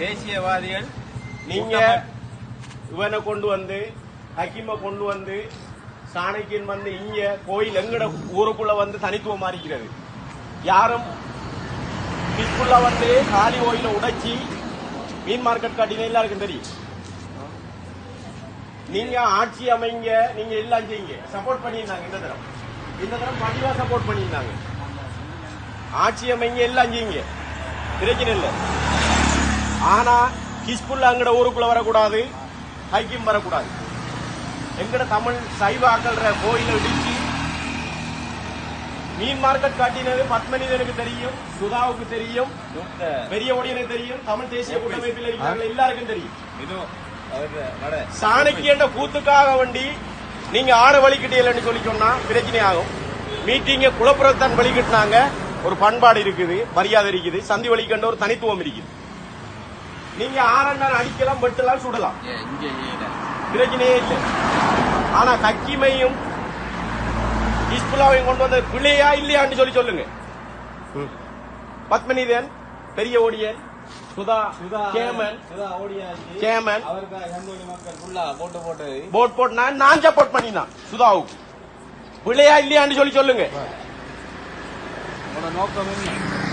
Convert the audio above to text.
தேசியவாதிகள் நீங்க இவனை கொண்டு வந்து ஹக்கீமை கொண்டு வந்து சாணக்கியன் வந்து இங்க கோயில் எங்கட ஊருக்குள்ள வந்து தனித்துவமா இருக்கிறது யாரும் இதுக்குள்ள வந்து காலி கோயில உடைச்சி மீன் மார்க்கெட் காட்டின எல்லாருக்கும் தெரியும். நீங்க ஆட்சி அமைங்க நீங்க எல்லாம் செய்யுங்க. சப்போர்ட் பண்ணியிருந்தாங்க இந்த தரம். இந்த தரம் பதிவா சப்போர்ட் பண்ணியிருந்தாங்க. ஆட்சி அமைங்க எல்லாம் செய்யுங்க. பிரச்சனை இல்லை. ஆனா ஹிஸ்புல்லா எங்கட ஊருக்குள்ள வரக்கூடாது ஹைக்கிம் வரக்கூடாது. எங்கட தமிழ் சைவ ஆக்கள்ற கோயிலை இடிச்சு மீன் மார்க்கெட் காட்டினது பத்மனிதனுக்கு தெரியும் சுதாவுக்கு தெரியும் பெரிய ஒடியனுக்கு தெரியும் தமிழ் தேசிய கூட்டமைப்பில் இருக்கிறவங்க எல்லாருக்கும் தெரியும். வட. சாணக்கியன்ற கூத்துக்காக வேண்டி நீங்க ஆறு வழிக்கிட்டீங்கன்னு சொல்லி சொன்னா பிரச்சனை ஆகும் மீட்டிங்க குலப்புறத்தான் வழிகிட்டினாங்க ஒரு பண்பாடு இருக்குது மரியாதை இருக்குது சந்தி வழிகண்ட ஒரு தனித்துவம் இருக்குது. நீங்க ஆறண்ணார் அடிக்கலாம் வெட்டலாம் சுடலாம். பிரச்சனையே இல்லை. ஆனா கக்கிமையும் ஹிஸ்புல்லாவையும் கொண்டு வந்த பிள்ளையா இல்லையான்னு சொல்லி சொல்லுங்க. பத்மனிதன் பெரிய ஓடியன் சுதா கேமன் கேமன். போட் போட்டு. நான் நான் சப்போர்ட் பண்ணினான் சுதாவுக்கு. பிள்ளையா இல்லையான்னு சொல்லி சொல்லுங்க. நோக்கம் என்ன?